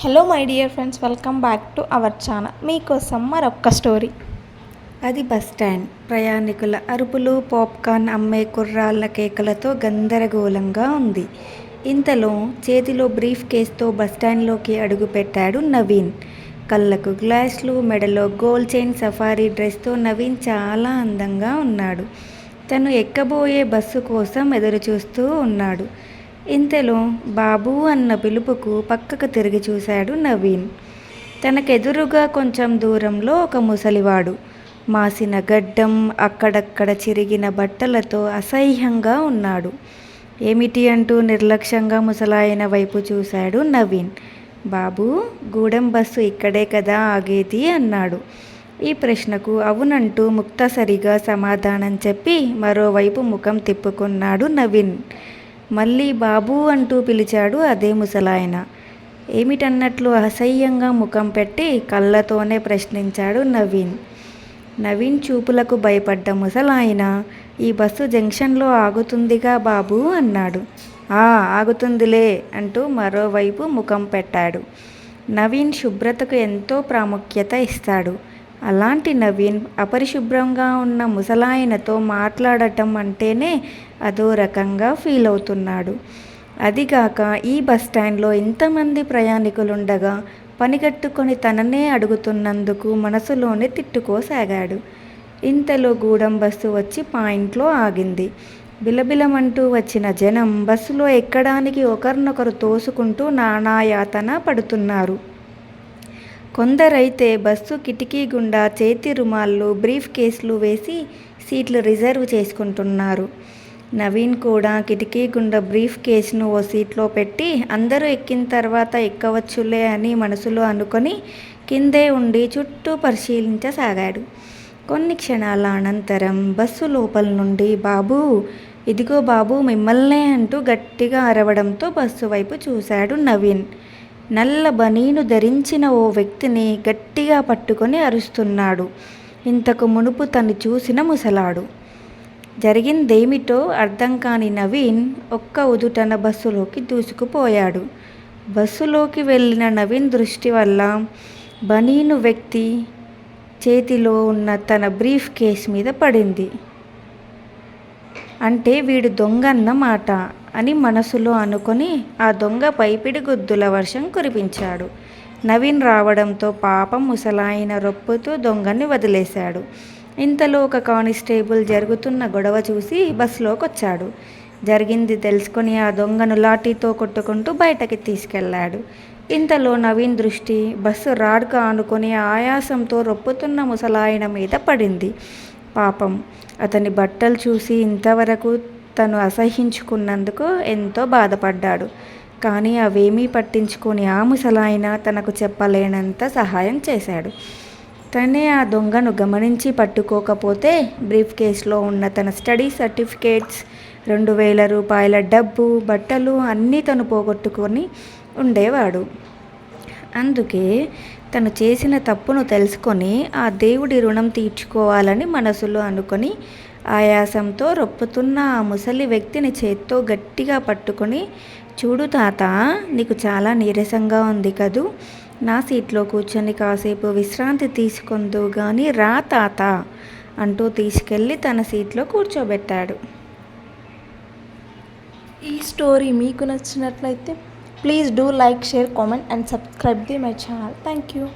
Hello my dear friends welcome back to our channel మీకోసం మరొక్క story అది bus stand ప్రయాణికుల అరుపులు పాప్కార్న్ అమ్మే కుర్రాళ్ళ కేకలతో గందరగోళంగా ఉంది. ఇంతలో చేతిలో బ్రీఫ్ కేస్తో బస్టాండ్లోకి అడుగుపెట్టాడు నవీన్. కళ్ళకు గ్లాస్లు మెడలో గోల్డ్ చైన్ సఫారీ డ్రెస్తో నవీన్ చాలా అందంగా ఉన్నాడు. తను ఎక్కబోయే బస్సు కోసం ఎదురుచూస్తూ ఉన్నాడు. ఇంతలో బాబు అన్న పిలుపుకు పక్కకు తిరిగి చూశాడు నవీన్. తనకెదురుగా కొంచెం దూరంలో ఒక ముసలివాడు. మాసిన గడ్డం అక్కడక్కడ చిరిగిన బట్టలతో అసహ్యంగా ఉన్నాడు. ఏమిటి అంటూ నిర్లక్ష్యంగా ముసలాయన వైపు చూశాడు నవీన్. బాబు గూడెం బస్సు ఇక్కడే కదా ఆగేది అన్నాడు. ఈ ప్రశ్నకు అవునంటూ ముక్తసరిగా సమాధానం చెప్పి మరోవైపు ముఖం తిప్పుకున్నాడు నవీన్. మళ్ళీ బాబు అంటూ పిలిచాడు అదే ముసలాయన. ఏమిటన్నట్లు అసహ్యంగా ముఖం పెట్టి కళ్ళతోనే ప్రశ్నించాడు నవీన్. నవీన్ చూపులకు భయపడ్డ ముసలాయన ఈ బస్సు జంక్షన్లో ఆగుతుందిగా బాబు అన్నాడు. ఆ ఆగుతుందిలే అంటూ మరోవైపు ముఖం పెట్టాడు. నవీన్ శుభ్రతకు ఎంతో ప్రాముఖ్యత ఇస్తాడు. అలాంటి నవీన్ అపరిశుభ్రంగా ఉన్న ముసలాయనతో మాట్లాడటం అంటేనే అదో రకంగా ఫీల్ అవుతున్నాడు. అదిగాక ఈ బస్టాండ్లో ఇంతమంది ప్రయాణికులుండగా పనిగట్టుకొని తననే అడుగుతున్నందుకు మనసులోనే తిట్టుకోసాగాడు. ఇంతలో గూడెం బస్సు వచ్చి పాయింట్లో ఆగింది. బిలబిలమంటూ వచ్చిన జనం బస్సులో ఎక్కడానికి ఒకరినొకరు తోసుకుంటూ నానాయాతన పడుతున్నారు. కొందరైతే బస్సు కిటికీ గుండా చేతి రుమాళ్ళు బ్రీఫ్ కేసులు వేసి సీట్లు రిజర్వ్ చేసుకుంటున్నారు. నవీన్ కూడా కిటికీ గుండా బ్రీఫ్ కేసును ఓ సీట్లో పెట్టి అందరూ ఎక్కిన తర్వాత ఎక్కవచ్చులే అని మనసులో అనుకొని కిందే ఉండి చుట్టూ పరిశీలించసాగాడు. కొన్ని క్షణాల అనంతరం బస్సు లోపల నుండి బాబు ఇదిగో బాబు మిమ్మల్నే అంటూ గట్టిగా అరవడంతో బస్సు వైపు చూశాడు నవీన్. నల్ల బనీను ధరించిన ఓ వ్యక్తిని గట్టిగా పట్టుకొని అరుస్తున్నాడు. ఇంతకు మునుపు తను చూసిన ముసలాడు. జరిగిందేమిటో అర్థం కాని నవీన్ ఒక్క ఉదుటన బస్సులోకి దూసుకుపోయాడు. బస్సులోకి వెళ్ళిన నవీన్ దృష్టి వల్ల బనీను వ్యక్తి చేతిలో ఉన్న తన బ్రీఫ్ కేస్ మీద పడింది. అంటే వీడు దొంగన్న మాట. అని మనసులో అనుకొని ఆ దొంగ పైపిడి గుద్దుల వర్షం కురిపించాడు. నవీన్ రావడంతో పాపం ముసలాయన రొప్పుతూ దొంగని వదిలేశాడు. ఇంతలో ఒక కానిస్టేబుల్ జరుగుతున్న గొడవ చూసి బస్సులోకి వచ్చాడు జరిగింది తెలుసుకొని ఆ దొంగను లాఠీతో కొట్టుకుంటూ బయటకి తీసుకెళ్ళాడు. ఇంతలో నవీన్ దృష్టి బస్సు రాడ్గా ఆనుకొని ఆయాసంతో రొప్పుతున్న ముసలాయన మీద పడింది. పాపం అతని బట్టలు చూసి ఇంతవరకు తను అసహించుకున్నందుకు ఎంతో బాధపడ్డాడు. కానీ అవేమీ పట్టించుకొని ఆ ముసలాయన తనకు చెప్పలేనంత సహాయం చేశాడు. తనే ఆ దొంగను గమనించి పట్టుకోకపోతే బ్రీఫ్ కేసులో ఉన్న తన స్టడీ సర్టిఫికేట్స్ రెండు వేల రూపాయల డబ్బు బట్టలు అన్నీ తను పోగొట్టుకొని ఉండేవాడు. అందుకే తను చేసిన తప్పును తెలుసుకొని ఆ దేవుడి రుణం తీర్చుకోవాలని మనసులో అనుకొని ఆయాసంతో రొప్పుతున్న ఆ ముసలి వ్యక్తిని చేత్తో గట్టిగా పట్టుకొని చూడు తాత నీకు చాలా నీరసంగా ఉంది కదూ. నా సీట్లో కూర్చొని కాసేపు విశ్రాంతి తీసుకుందు కానీ రా తాత అంటూ తీసుకెళ్ళి తన సీట్లో కూర్చోబెట్టాడు. ఈ స్టోరీ మీకు నచ్చినట్లయితే Please do like, share, comment and subscribe to my channel. Thank you.